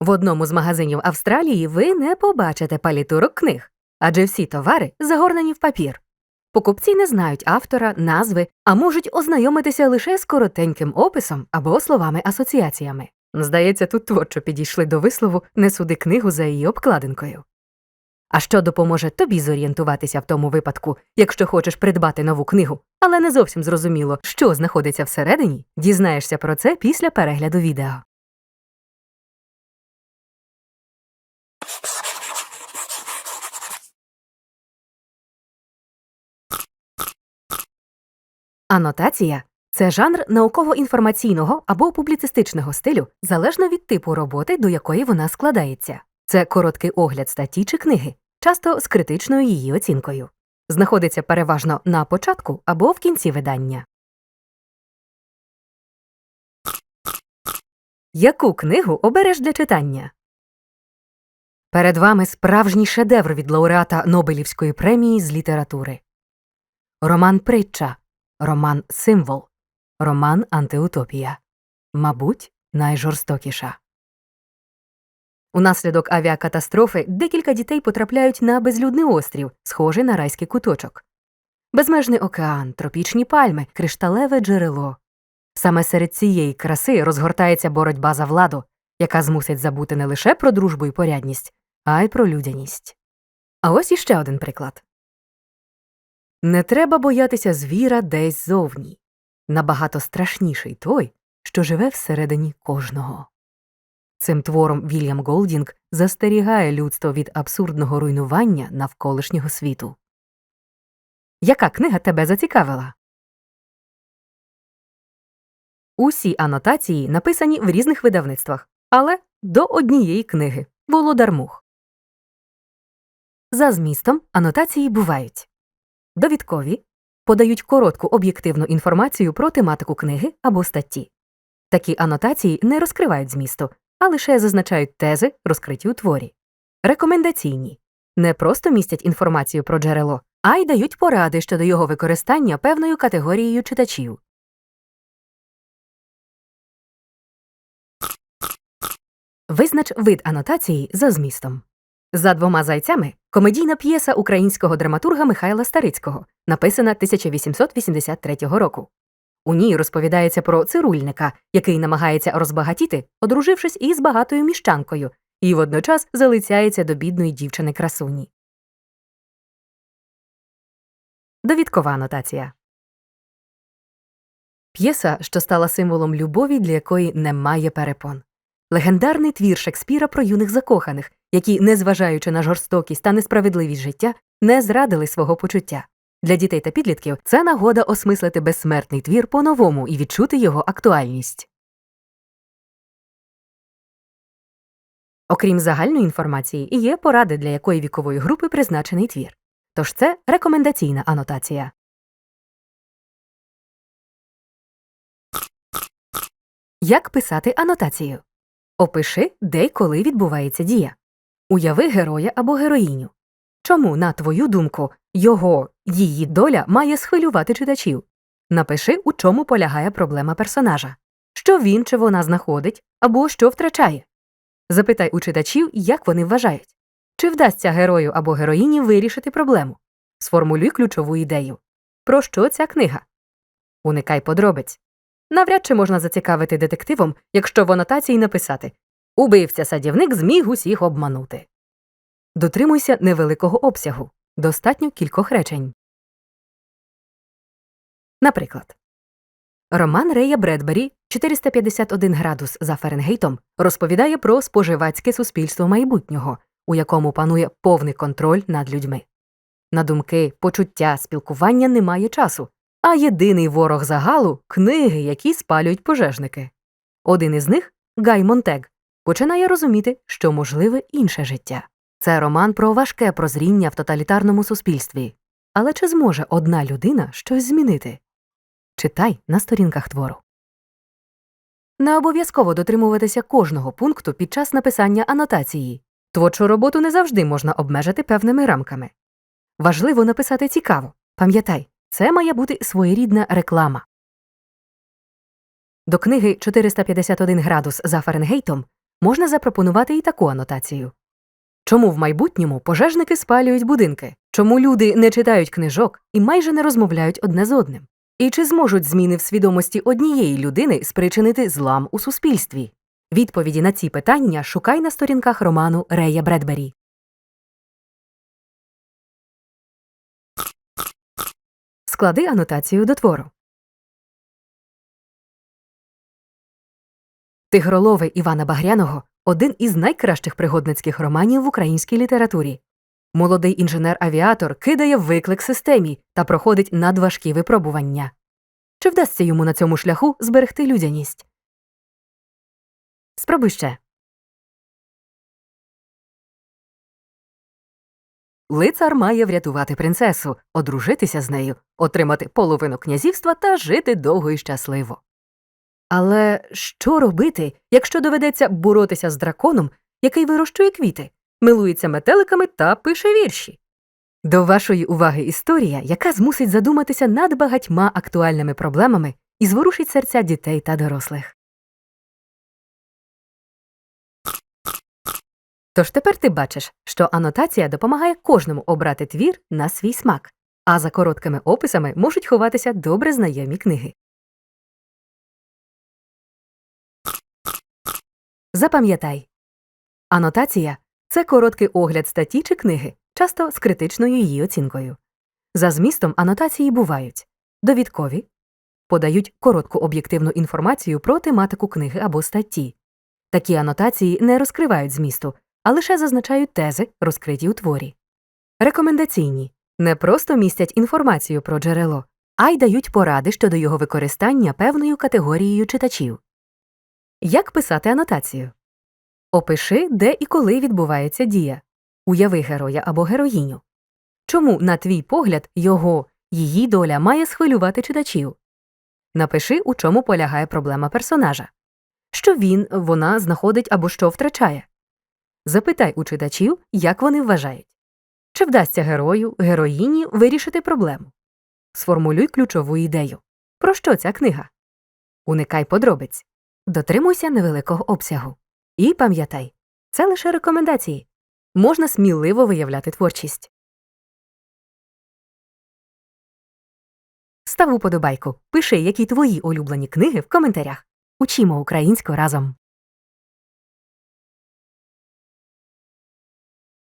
В одному з магазинів Австралії ви не побачите палітурок книг, адже всі товари загорнені в папір. Покупці не знають автора, назви, а можуть ознайомитися лише з коротеньким описом або словами-асоціаціями. Здається, тут творчо підійшли до вислову не суди книгу за її обкладинкою. А що допоможе тобі зорієнтуватися в тому випадку, якщо хочеш придбати нову книгу, але не зовсім зрозуміло, що знаходиться всередині, дізнаєшся про це після перегляду відео. Анотація це жанр науково-інформаційного або публіцистичного стилю залежно від типу роботи, до якої вона складається. Це короткий огляд статті чи книги, часто з критичною її оцінкою. Знаходиться переважно на початку або в кінці видання. Яку книгу обереш для читання? Перед вами справжній шедевр від лауреата Нобелівської премії з літератури. Роман Притча. Роман Символ. Роман Антиутопія. Мабуть, найжорстокіша. Унаслідок авіакатастрофи декілька дітей потрапляють на безлюдний острів, схожий на райський куточок. Безмежний океан, тропічні пальми, кришталеве джерело. Саме серед цієї краси розгортається боротьба за владу, яка змусить забути не лише про дружбу і порядність, а й про людяність. А ось іще один приклад. Не треба боятися звіра десь зовні. Набагато страшніший той, що живе всередині кожного. Цим твором Вільям Голдінг застерігає людство від абсурдного руйнування навколишнього світу. Яка книга тебе зацікавила? Усі анотації написані в різних видавництвах, але до однієї книги Володар Мух. За змістом анотації бувають довідкові подають коротку об'єктивну інформацію про тематику книги або статті. Такі анотації не розкривають змісту, а лише зазначають тези, розкриті у творі. Рекомендаційні не просто містять інформацію про джерело, а й дають поради щодо його використання певною категорією читачів. Визнач вид анотації за змістом. За двома зайцями комедійна п'єса українського драматурга Михайла Старицького, написана 1883 року. У ній розповідається про цирульника, який намагається розбагатіти, одружившись із багатою міщанкою, і водночас залицяється до бідної дівчини красуні. Довідкова анотація. П'єса, що стала символом любові, для якої немає перепон. Легендарний твір Шекспіра про юних закоханих, які, незважаючи на жорстокість та несправедливість життя, не зрадили свого почуття. Для дітей та підлітків це нагода осмислити безсмертний твір по-новому і відчути його актуальність. Окрім загальної інформації, є поради, для якої вікової групи призначений твір. Тож це рекомендаційна анотація. Як писати анотацію? Опиши, де й коли відбувається дія. Уяви героя або героїню. Чому, на твою думку, його її доля має схвилювати читачів? Напиши, у чому полягає проблема персонажа, що він чи вона знаходить або що втрачає. Запитай у читачів, як вони вважають, чи вдасться герою або героїні вирішити проблему. Сформулюй ключову ідею. Про що ця книга? Уникай подробиць. Навряд чи можна зацікавити детективом, якщо в анотації написати Убивця садівник зміг усіх обманути. Дотримуйся невеликого обсягу. Достатньо кількох речень. Наприклад, Роман Рея Бредбері 451 градус за Фаренгейтом розповідає про споживацьке суспільство майбутнього, у якому панує повний контроль над людьми. На думки, почуття, спілкування немає часу, а єдиний ворог загалу книги, які спалюють пожежники. Один із них Гай Монтег починає розуміти, що можливе інше життя. Це роман про важке прозріння в тоталітарному суспільстві. Але чи зможе одна людина щось змінити? Читай на сторінках твору. Не обов'язково дотримуватися кожного пункту під час написання анотації. Творчу роботу не завжди можна обмежити певними рамками. Важливо написати цікаво. Пам'ятай, це має бути своєрідна реклама. До книги 451 градус за Фаренгейтом можна запропонувати і таку анотацію. Чому в майбутньому пожежники спалюють будинки? Чому люди не читають книжок і майже не розмовляють одне з одним? І чи зможуть зміни в свідомості однієї людини спричинити злам у суспільстві? Відповіді на ці питання шукай на сторінках роману Рея Бредбері. Склади анотацію до твору. Тигролови Івана Багряного один із найкращих пригодницьких романів в українській літературі. Молодий інженер-авіатор кидає виклик системі та проходить надважкі випробування. Чи вдасться йому на цьому шляху зберегти людяність? Спробуй ще. Лицар має врятувати принцесу, одружитися з нею, отримати половину князівства та жити довго і щасливо. Але що робити, якщо доведеться боротися з драконом, який вирощує квіти, милується метеликами та пише вірші? До вашої уваги історія, яка змусить задуматися над багатьма актуальними проблемами і зворушить серця дітей та дорослих. Тож тепер ти бачиш, що анотація допомагає кожному обрати твір на свій смак, а за короткими описами можуть ховатися добре знайомі книги. Запам'ятай. Анотація це короткий огляд статті чи книги, часто з критичною її оцінкою. За змістом анотації бувають довідкові, подають коротку об'єктивну інформацію про тематику книги або статті. Такі анотації не розкривають змісту, а лише зазначають тези, розкриті у творі. Рекомендаційні не просто містять інформацію про джерело, а й дають поради щодо його використання певною категорією читачів. Як писати анотацію? Опиши, де і коли відбувається дія. Уяви героя або героїню. Чому, на твій погляд, його, її доля має схвилювати читачів? Напиши, у чому полягає проблема персонажа. Що він, вона знаходить або що втрачає. Запитай у читачів, як вони вважають. Чи вдасться герою, героїні вирішити проблему? Сформулюй ключову ідею. Про що ця книга? Уникай подробиць. Дотримуйся невеликого обсягу. І пам'ятай, це лише рекомендації. Можна сміливо виявляти творчість. Став уподобайку. Пиши, які твої улюблені книги в коментарях. Учімо українську разом.